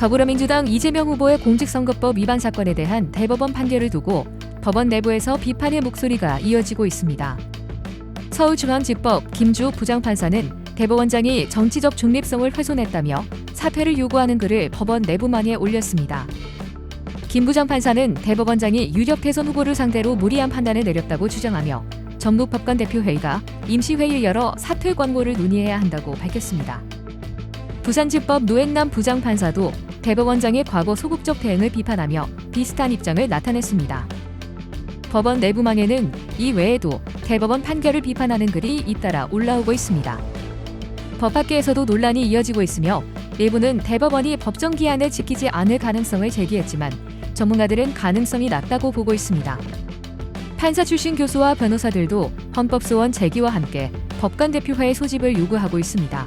더불어민주당 이재명 후보의 공직선거법 위반 사건에 대한 대법원 판결을 두고 법원 내부에서 비판의 목소리가 이어지고 있습니다. 서울중앙지법 김주욱 부장판사는 대법원장이 정치적 중립성을 훼손했다며 사퇴를 요구하는 글을 법원 내부망에 올렸습니다. 김 부장판사는 대법원장이 유력 대선 후보를 상대로 무리한 판단을 내렸다고 주장하며 전북법관 대표회의가 임시회의를 열어 사퇴 권고를 논의해야 한다고 밝혔습니다. 부산지법 노행남 부장판사도 대법원장의 과거 소극적 대응을 비판하며 비슷한 입장을 나타냈습니다. 법원 내부망에는 이 외에도 대법원 판결을 비판하는 글이 잇따라 올라오고 있습니다. 법학계에서도 논란이 이어지고 있으며 일부는 대법원이 법정 기한을 지키지 않을 가능성을 제기했지만 전문가들은 가능성이 낮다고 보고 있습니다. 판사 출신 교수와 변호사들도 헌법소원 제기와 함께 법관대표회의 소집을 요구하고 있습니다.